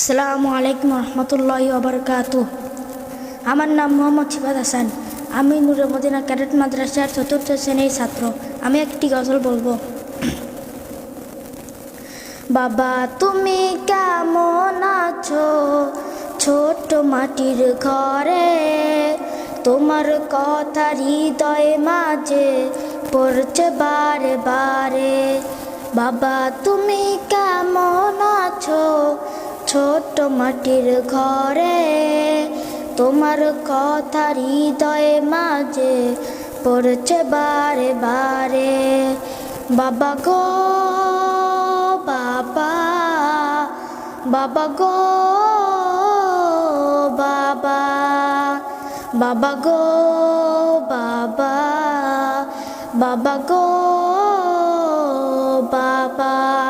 আসসালামু আলাইকুম রহমতুল্লাহ ওবরকাত আমার নাম মোহাম্মদ শিবাদ হাসান। আমি নুরে মদিনা ক্যাডেট মাদ্রাসার চতুর্থ শ্রেণির ছাত্র। আমি একটি গজল বলব। বাবা, তুমি কেমন আছো? ছোট মাটির ঘরে তোমার কথা হৃদয় মাঝে পড়ছে বারে বারে। বাবা, তুমি কেমন মাটির ঘরে, তোমার কথা হৃদয় মাঝে পড়ছে বারে বারে। বাবা গো, বাবা বাবা গো, বাবা বাবা গো, বাবা বাবা গো, বাবা।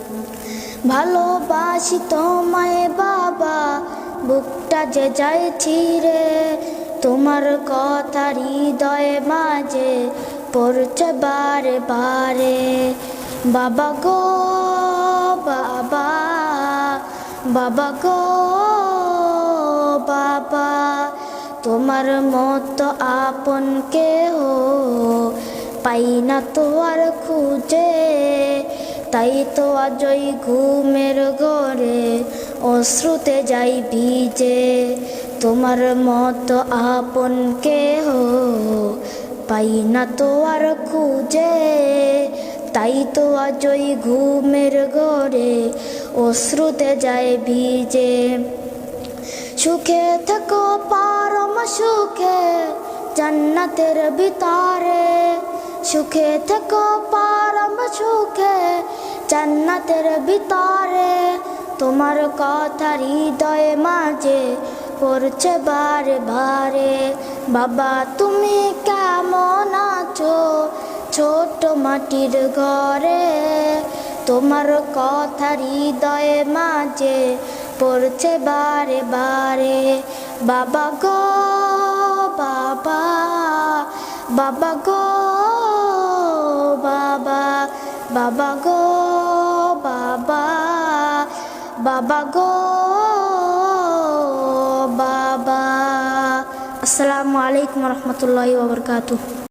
ভালোবাসি তোমায় বাবা, বুকটা যে যায় ছিঁড়ে। তোমার কথা হৃদয়ে মাঝে পড়ছে বারে বারে। বাবা গো, বাবা বাবা গো, বাবা, তোমার মতো আপন কেহ পাই না তো আর খুঁজে। তাই তো আজই ঘুমের ঘরে অশ্রুতে যাই ভিজে। তোমার মতো আপন কেহ পাই না তো আর খুঁজে। তাই তো আজই ঘুমের ঘরে অশ্রুতে যায় ভিজে। সুখে থাকো পারম সুখে, জান্নাতের ভিতরে সুখে থাকো, পারম সুখে। জান্নাতের ভিতরে তোমার কথা হৃদয়ে মাঝে পড়ছে বারে বারে। বাবা, তুমি কেমন আছো? ছোট মাটির ঘরে তোমার কথা হৃদয়ে মাঝে পড়ছে বারে বারে। বাবা গো, বাবা বাবা গো। বাবা বাবা গো বাবা বাবা গো বাবা। আসসালামু আলাইকুম রহমতুল্লাহ ওবরকাতু